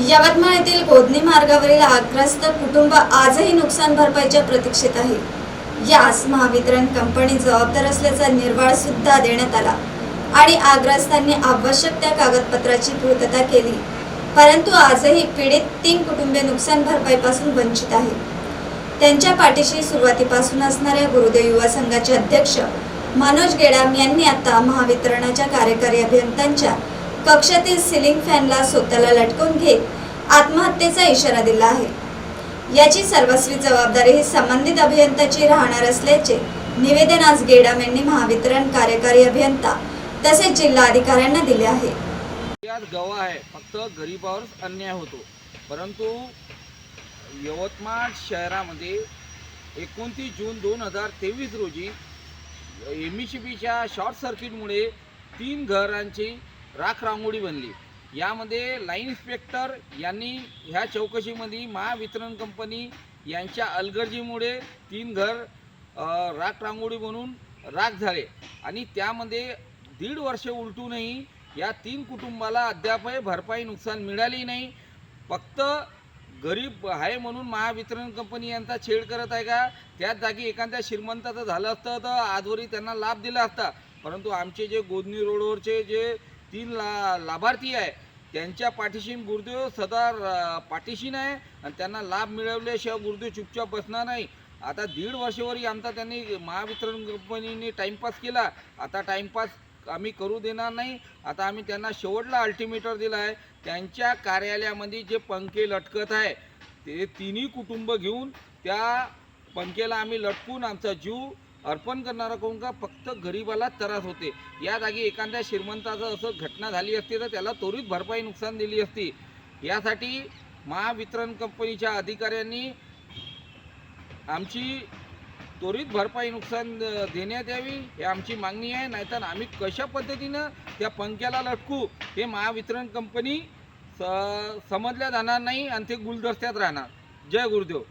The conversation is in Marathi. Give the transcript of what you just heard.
यवतमाळ येथील गोधनी मार्गावरील आग्रस्त कुटुंब आजही नुकसान भरपाईच्या प्रतीक्षेत आहे. यास महावितरण कंपनी जबाबदार असल्याचा निर्वाळ सुद्धा देण्यात आला आणि आग्रस्तांनी आवश्यक त्या कागदपत्राची पूर्तता केली. परंतु आजही पीडित तीन कुटुंबे नुकसान भरपाईपासून वंचित आहेत. त्यांच्या पाठीशी सुरुवातीपासून असणाऱ्या गुरुदेव युवा संघाचे अध्यक्ष मनोज गेडाम यांनी आता महावितरणाच्या कार्यकारी अभियंत्यांच्या कक्षातील सिलिंग फॅनला स्वतःला लटकून घेत आत्महत्येचा इशारा दिला आहे. याची सर्वस्वी जबाबदारी ही संबंधित अभियंत्याची राहणार असल्याचे निवेदन आज गेडाम यांनी महावितरण कार्यकारी अभियंता तसेच जिल्हा अधिकाऱ्यांना दिले आहे. यात गवा आहे. फक्त गरिबावरच अन्याय होतो. परंतु यवतमाळ शहरामध्ये एकोणतीस जून दोन हजार तेवीस रोजी एम ई सी बीच्या शॉर्ट सर्किटमुळे तीन घरांची राख रांगोळी बनली. यामध्ये लाईन इन्स्पेक्टर यांनी ह्या चौकशीमध्ये महावितरण कंपनी यांच्या अलगर्जीमुळे तीन घर राख रांगोळी बनून राख झाले. आणि त्यामध्ये दीड वर्ष उलटूनही या तीन कुटुंबाला अद्यापही भरपाई नुकसान मिळाली नाही. फक्त गरीब आहे म्हणून महावितरण कंपनी यांचा छेड करत आहे का? त्याच जागी एखाद्या श्रीमंताचं झालं असतं तर आजवरी त्यांना लाभ दिला असता. परंतु आमचे जे गोदनी रोडवरचे जे तीन ला लाभार्थी आहे. त्यांच्या पाठीशी गुरुदेव सदा पाठीशी नाही आणि त्यांना लाभ मिळवल्याशिवाय गुरुदेव चुपचाप बसणार नाही. आता दीड वर्षेवरी आमचा त्यांनी महावितरण कंपनीने टाईमपास केला. आता टाईमपास आम्ही करू देणार नाही. आता आम्ही त्यांना शेवटला अल्टिमेटर दिला आहे. त्यांच्या कार्यालयामध्ये जे पंखे लटकत आहे ते तिन्ही कुटुंब घेऊन त्या पंखेला आम्ही लटकून आमचा जीव अर्पण करणारा कोण का फक्त गरिबाला त्रास होते. या जागी एखाद्या श्रीमंताचं असं घटना झाली असती तर त्याला त्वरित भरपाई नुकसान दिली असती. यासाठी महावितरण कंपनीच्या अधिकाऱ्यांनी आमची त्वरित भरपाई नुकसान देण्यात यावी हे आमची मागणी आहे. नाहीतर आम्ही कशा पद्धतीनं त्या पंख्याला लटकू हे महावितरण कंपनी स समजल्या जाणार नाही आणि ते गुलदस्त्यात राहणार. जय गुरुदेव.